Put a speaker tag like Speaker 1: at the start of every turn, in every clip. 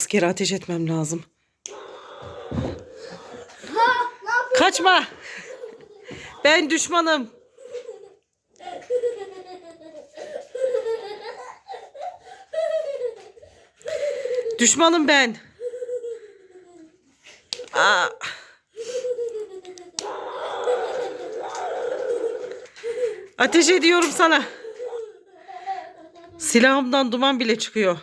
Speaker 1: Askere ateş etmem lazım. Kaçma. Ben düşmanım. Düşmanım ben. Aa. Ateş ediyorum sana. Silahımdan duman bile çıkıyor.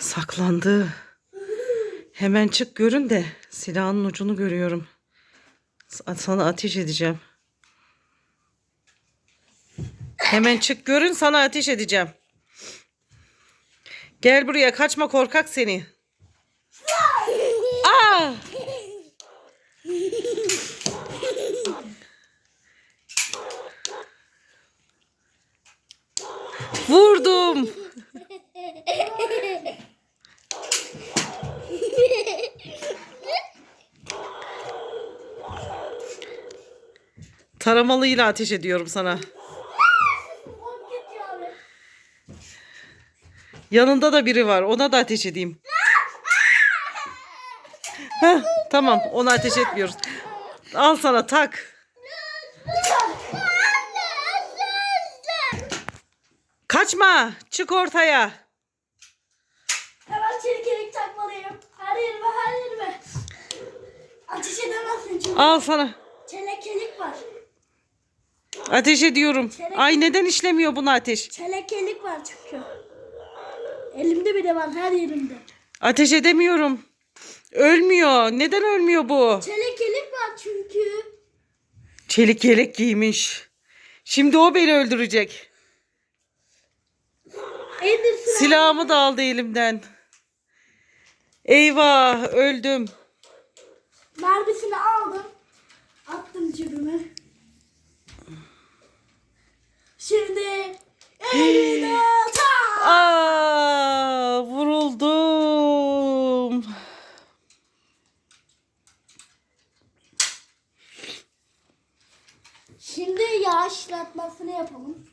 Speaker 1: Saklandı. Hemen çık görün de silahın ucunu görüyorum. Sa- Sana ateş edeceğim. Hemen çık görün sana ateş edeceğim. Gel buraya kaçma korkak seni. Aa! Vurdum. Taramalıyla ateş ediyorum sana. Yanında da biri var. Ona da ateş edeyim. Heh, tamam. Ona ateş etmiyoruz. Al sana tak. Kaçma. Çık ortaya.
Speaker 2: Hemen çelik yelek takmalıyım. Her yerime her yerime. Ateş edemezsin çünkü.
Speaker 1: Al sana.
Speaker 2: Yelek var.
Speaker 1: Ateş ediyorum. Ay neden işlemiyor buna ateş?
Speaker 2: Çelek yelek var çünkü. Elimde bile var her yerimde.
Speaker 1: Ateş edemiyorum. Ölmüyor. Neden ölmüyor bu?
Speaker 2: Çelek yelek var çünkü.
Speaker 1: Çelik yelek giymiş. Şimdi o beni öldürecek.
Speaker 2: Sıra.
Speaker 1: Silahımı da aldı elimden. Eyvah öldüm.
Speaker 2: Mermisini aldım. Attım cebime. Şimdi eline tak.
Speaker 1: Aa, vuruldum.
Speaker 2: Şimdi yağışlatmasını yapalım.